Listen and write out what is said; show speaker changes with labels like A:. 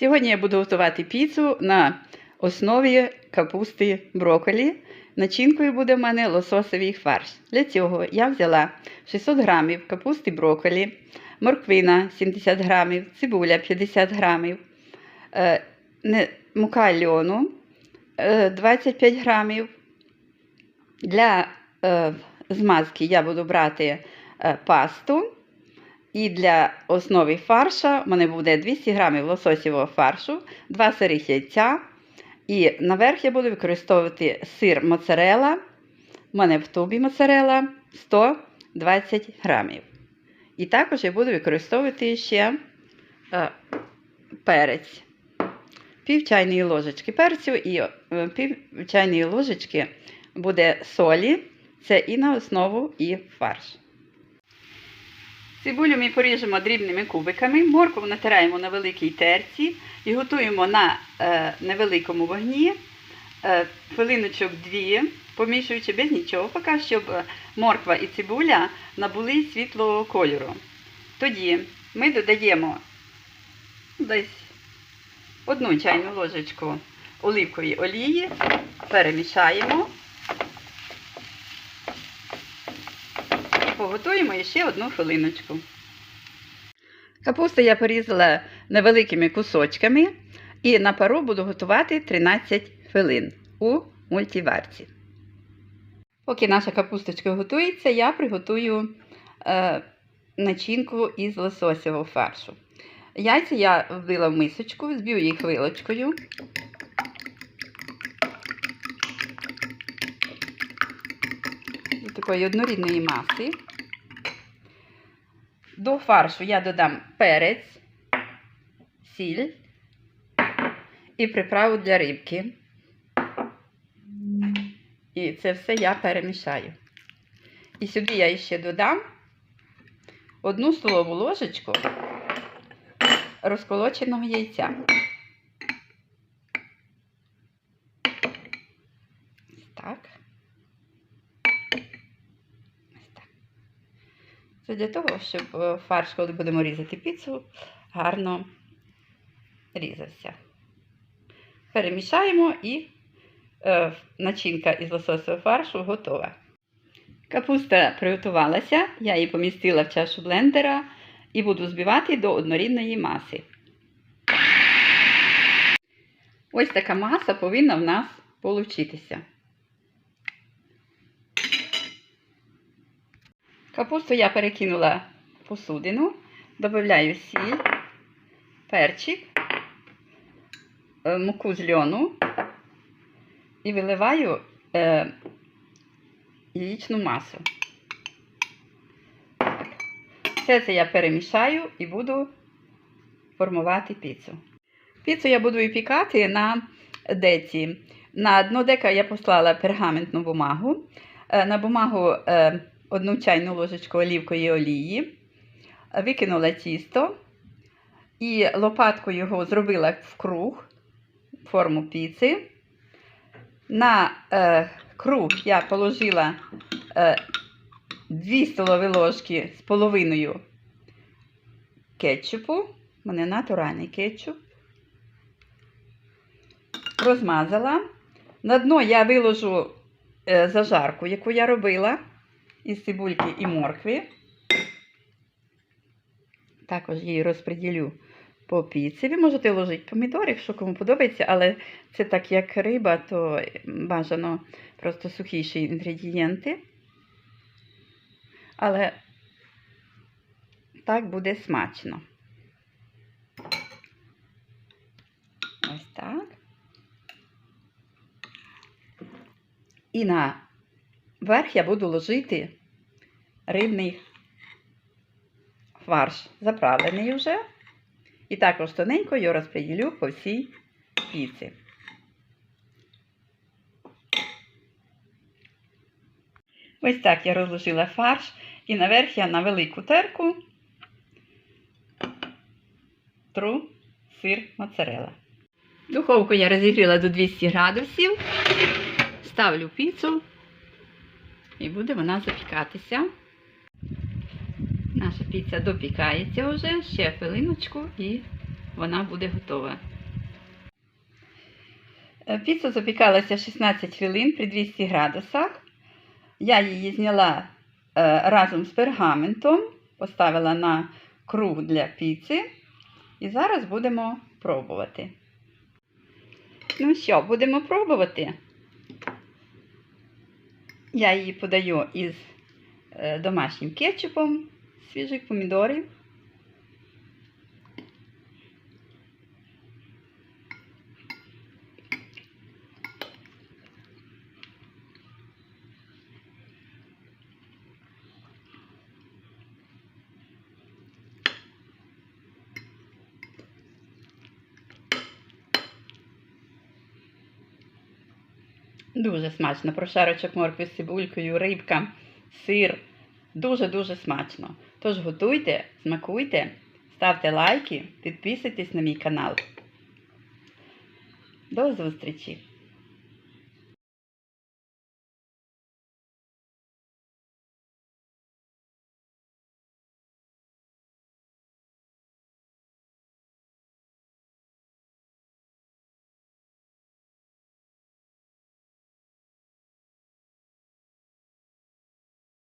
A: Сьогодні я буду готувати піцу на основі капусти брокколі. Начинкою буде в мене лососовий фарш. Для цього я взяла 600 грамів капусти брокколі, морквина 70 грамів, цибуля 50 грамів, е, мука льону е, 25 грамів. Для е, змазки я буду брати е, пасту. І для основи фарша в мене буде 200 грамів лососівого фаршу, 2 сирих яйця. І наверх я буду використовувати сир моцарела. У мене в тубі моцарела 120 грамів. І також я буду використовувати ще е, перець. Пів чайної ложечки перцю і е, пів чайної ложечки буде солі. Це і на основу, і фарш. Цибулю ми поріжемо дрібними кубиками, моркву натираємо на великій терці і готуємо на е, невеликому вогні е, хвилиночок дві, помішуючи без нічого, поки щоб морква і цибуля набули світлого кольору. Тоді ми додаємо десь одну чайну ложечку оливкової олії, перемішаємо. Поготуємо ще одну хвилиночку. Капусту я порізала невеликими кусочками і на пару буду готувати 13 хвилин у мультиварці. Поки наша капусточка готується, я приготую е, начинку із лососевого фаршу. Яйця я вбила в мисочку, зб'ю їх вилочкою. Ось такої однорідної маси. До фаршу я додам перець, сіль і приправу для рибки. І це все я перемішаю. І сюди я ще додам одну столову ложечку розколоченого яйця. Ось так. Ось так. Це для того, щоб е, фарш, коли будемо різати піцу, гарно різався. Перемішаємо і е, начинка із лососового фаршу готова. Капуста приготувалася, я її помістила в чашу блендера і буду збивати до однорідної маси. Ось така маса повинна в нас получитися. Капусту я перекинула в посудину, додаю сіль, перчик, е, муку з льону і виливаю е, яєчну масу. Все це я перемішаю і буду формувати піцу. Піцу я буду випікати на деці. На дно дека я послала пергаментну бумагу. Е, На бумагу е, одну чайну ложечку олівкової олії, викинула тісто і лопаткою його зробила в круг, форму піци. На е, круг я положила е, 2 столові ложки з половиною кетчупу. У мене натуральний кетчуп. Розмазала. На дно я виложу е, зажарку, яку я робила із цибульки і моркви. Також її розподілю по піці. Ви можете ложити помідори, якщо кому подобається, але це так як риба, то бажано просто сухіші інгредієнти. Але так буде смачно. Ось так. І на верх я буду ложити рибний фарш, заправлений вже. І також тоненько його розподілю по всій піці. Ось так я розложила фарш і наверх я на велику терку тру сир моцарелла. Духовку я розігріла до 200 градусів. Ставлю піцу і буде вона запікатися. Наша піца допікається вже, ще хвилиночку і вона буде готова. Е, Піца запікалася 16 хвилин при 200 градусах. Я її зняла е, разом з пергаментом, поставила на круг для піци. І зараз будемо пробувати. Ну що, будемо пробувати. Я її подаю із е, домашнім кетчупом, свіжих помідорів. Дуже смачно. Прошарочок моркви з цибулькою, рибка, сир. Дуже-дуже смачно. Тож готуйте, смакуйте, ставте лайки, підписуйтесь на мій канал. До зустрічі!